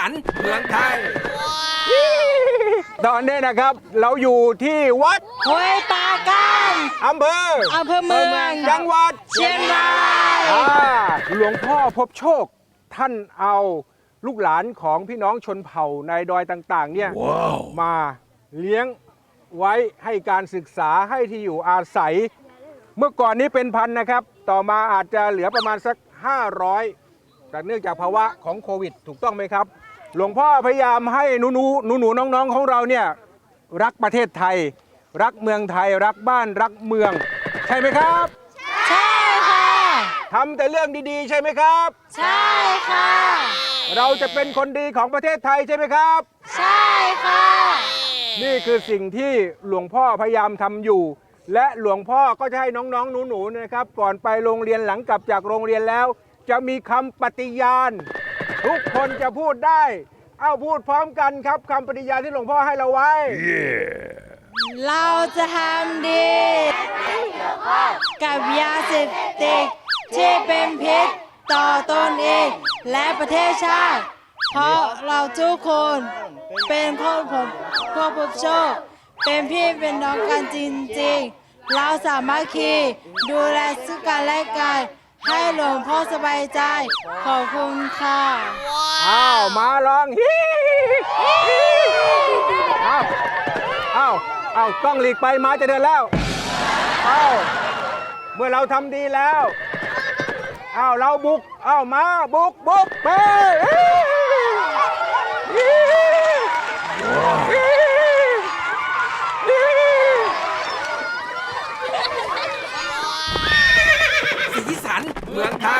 สันเมืองไทย ตอนนี้นะครับ เราอยู่ที่วัดห้วยปาการอำเภออำเภอเมืองจังหวัดเชียงรายอ่าหลวงพ่อพบโชค ท่านเอาลูกหลานของพี่น้องชนเผ่าในดอยต่าง ๆ เนี่ยมาเลี้ยงไว้ให้การศึกษาให้ที่อยู่อาศัย เมื่อก่อนนี้เป็นพันนะครับ ต่อมาอาจจะเหลือประมาณสัก 500 แต่เนื่องจากภาวะของโควิด ถูกต้องไหมครับ หลวงพ่อพยายามให้หนูหนูหนูหนูๆน้องๆของเราเนี่ยรักประเทศไทย รักเมืองไทย รักบ้านรักเมือง ใช่ไหมครับใช่ค่ะทำแต่เรื่องดีๆ ใช่ไหมครับ ใช่ค่ะ เราจะเป็นคนดีของประเทศไทยใช่ไหมครับ ใช่ค่ะ นี่คือสิ่งที่หลวงพ่อพยายามทำอยู่ และหลวงพ่อก็จะให้น้องๆหนูๆนะครับ ก่อนไปโรงเรียนหลังกลับจากโรงเรียนแล้ว จะมีคำปฏิญาณ ทุกคนจะพูดได้ เอาพูดพร้อมกันครับคำปฏิญาณที่หลวงพ่อให้เราไว้ เราจะทำดีกับยาเสพติดที่เป็นพิษต่อตนเอง และประเทศชาติ เพราะเราทุกคนเป็นคนผมพวกผมโชค เป็นพี่เป็นน้องกันจริงๆ เราสามารถคีดูแลซึ่งกันและกัน ให้หลวงพ่อสบายใจ ขอบคุณค่ะ อ้าวมาลองฮิอ้าวอ้าวอ้าวต้องหลีกไปมาจะเดินแล้วอ้าวเมื่อเราทำดีแล้วอ้าวเราบุกอ้าวมาบุกบุกไป สีสัน เมืองไทย